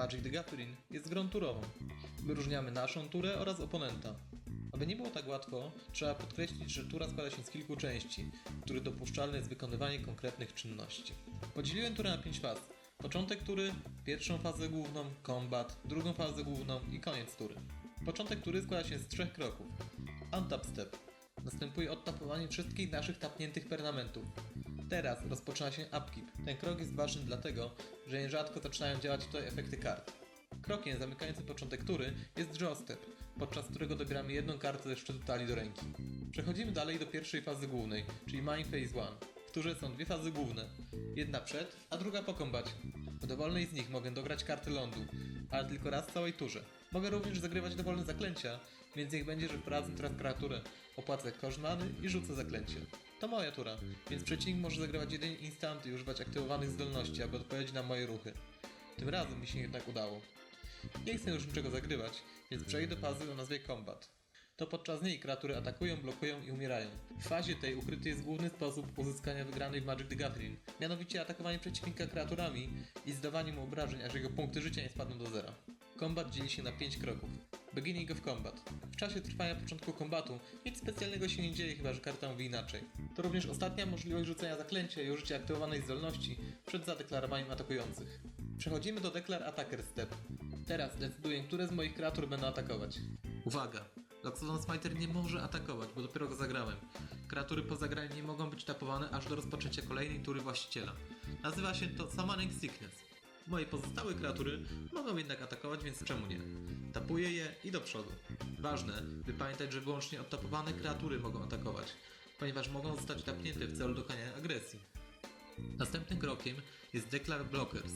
Magic the Gathering jest grą turową. Wyróżniamy naszą turę oraz oponenta. Aby nie było tak łatwo, trzeba podkreślić, że tura składa się z kilku części, w których dopuszczalne jest wykonywanie konkretnych czynności. Podzieliłem turę na 5 faz. Początek tury, pierwszą fazę główną, kombat, drugą fazę główną i koniec tury. Początek tury składa się z trzech kroków. Untap step. Następuje odtapowanie wszystkich naszych tapniętych pernamentów. Teraz rozpoczyna się upkeep. Ten krok jest ważny dlatego, że nierzadko zaczynają działać tutaj efekty kart. Krokiem zamykającym początek tury jest draw step, podczas którego dobieramy jedną kartę ze szczytu talii do ręki. Przechodzimy dalej do pierwszej fazy głównej, czyli Mind Phase 1, w której są dwie fazy główne. Jedna przed, a druga po kombacie. W dowolnej z nich mogę dograć karty lądu, ale tylko raz w całej turze. Mogę również zagrywać dowolne zaklęcia, więc niech będzie, że wprowadzę teraz kreaturę, opłacę koszt i rzucę zaklęcie. To moja tura, więc przeciwnik może zagrywać jedynie instanty i używać aktywowanych zdolności, aby odpowiedzieć na moje ruchy. Tym razem mi się jednak udało. Nie chcę już niczego zagrywać, więc przejdę do fazy o nazwie Combat. To podczas niej kreatury atakują, blokują i umierają. W fazie tej ukryty jest główny sposób uzyskania wygranej w Magic the Gathering, mianowicie atakowanie przeciwnika kreaturami i zdawanie mu obrażeń, aż jego punkty życia nie spadną do zera. Kombat dzieli się na 5 kroków. Beginning of Combat. W czasie trwania początku kombatu nic specjalnego się nie dzieje, chyba że karta mówi inaczej. To również ostatnia możliwość rzucenia zaklęcia i użycia aktywowanej zdolności przed zadeklarowaniem atakujących. Przechodzimy do Declare Attacker Step. Teraz decyduję, które z moich kreatur będą atakować. Uwaga! Loxodon Smiter nie może atakować, bo dopiero go zagrałem. Kreatury po zagraniu nie mogą być tapowane aż do rozpoczęcia kolejnej tury właściciela. Nazywa się to Summoning Sickness. Moje pozostałe kreatury mogą jednak atakować, więc czemu nie? Tapuję je i do przodu. Ważne, by pamiętać, że wyłącznie odtapowane kreatury mogą atakować, ponieważ mogą zostać tapnięte w celu dokonania agresji. Następnym krokiem jest Declare Blockers.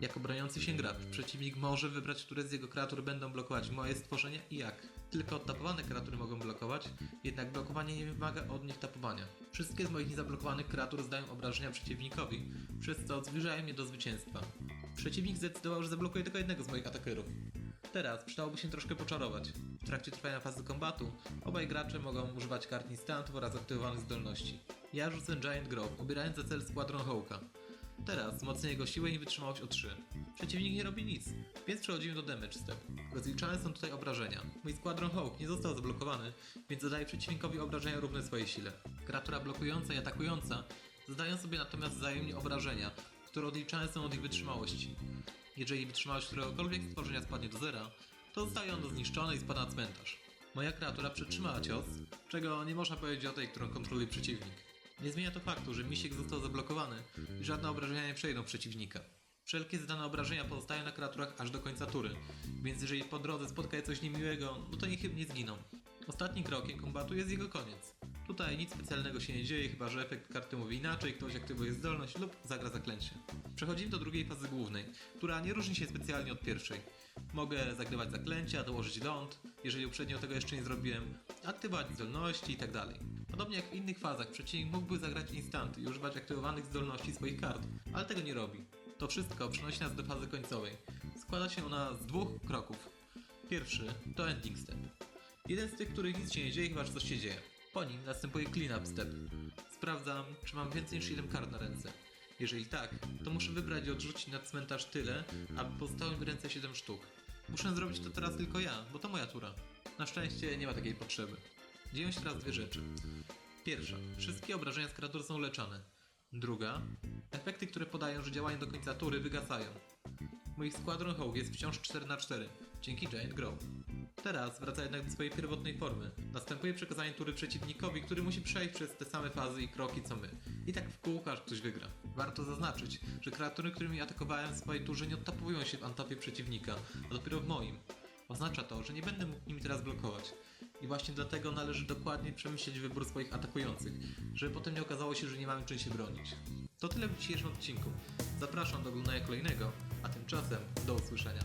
Jako broniący się gracz, przeciwnik może wybrać, które z jego kreatur będą blokować moje stworzenia i jak. Tylko odtapowane kreatury mogą blokować, jednak blokowanie nie wymaga od nich tapowania. Wszystkie z moich niezablokowanych kreatur zdają obrażenia przeciwnikowi, przez co zbliżają mnie do zwycięstwa. Przeciwnik zdecydował, że zablokuje tylko jednego z moich atakerów. Teraz przydałoby się troszkę poczarować. W trakcie trwania fazy kombatu obaj gracze mogą używać kart instantów oraz aktywowanych zdolności. Ja rzucę Giant Grove, obierając za cel Squadron Hawka. Teraz wzmocnię jego siłę i wytrzymałość o 3. Przeciwnik nie robi nic, więc przechodzimy do Damage Step. Rozliczane są tutaj obrażenia. Mój Squadron Hawk nie został zablokowany, więc zadaje przeciwnikowi obrażenia równe swojej sile. Kreatura blokująca i atakująca zadają sobie natomiast wzajemnie obrażenia, które odliczane są od ich wytrzymałości. Jeżeli wytrzymałość któregokolwiek stworzenia spadnie do zera, to zostaje ono zniszczone i spada na cmentarz. Moja kreatura przetrzymała cios, czego nie można powiedzieć o tej, którą kontroluje przeciwnik. Nie zmienia to faktu, że misiek został zablokowany i żadne obrażenia nie przejdą przeciwnika. Wszelkie zadane obrażenia pozostają na kreaturach aż do końca tury, więc jeżeli po drodze spotka je coś niemiłego, no to niech nie zginą. Ostatnim krokiem kombatu jest jego koniec. Tutaj nic specjalnego się nie dzieje, chyba że efekt karty mówi inaczej, ktoś aktywuje zdolność lub zagra zaklęcie. Przechodzimy do drugiej fazy głównej, która nie różni się specjalnie od pierwszej. Mogę zagrywać zaklęcia, dołożyć ląd, jeżeli uprzednio tego jeszcze nie zrobiłem, aktywować zdolności itd. Podobnie jak w innych fazach, przeciwnik mógłby zagrać instanty i używać aktywowanych zdolności swoich kart, ale tego nie robi. To wszystko przynosi nas do fazy końcowej. Składa się ona z dwóch kroków. Pierwszy to ending step. Jeden z tych, których nic się nie dzieje, chyba że coś się dzieje. Po nim następuje clean up step. Sprawdzam, czy mam więcej niż 7 kart na ręce. Jeżeli tak, to muszę wybrać i odrzucić na cmentarz tyle, aby pozostały mi ręce 7 sztuk. Muszę zrobić to teraz tylko ja, bo to moja tura. Na szczęście nie ma takiej potrzeby. Dzieją się teraz dwie rzeczy. Pierwsza. Wszystkie obrażenia z kreatur są leczone. Druga. Efekty, które podają, że działają do końca tury, wygasają. Mój Squadron Hawk jest wciąż 4 na 4 dzięki Giant Grove. Teraz wraca jednak do swojej pierwotnej formy. Następuje przekazanie tury przeciwnikowi, który musi przejść przez te same fazy i kroki co my. I tak w kółko aż ktoś wygra. Warto zaznaczyć, że kreatury, którymi atakowałem w swojej turze nie odtapują się w antapie przeciwnika, a dopiero w moim. Oznacza to, że nie będę mógł nimi teraz blokować. I właśnie dlatego należy dokładnie przemyśleć wybór swoich atakujących, żeby potem nie okazało się, że nie mamy czym się bronić. To tyle w dzisiejszym odcinku. Zapraszam do oglądania kolejnego, a tymczasem do usłyszenia.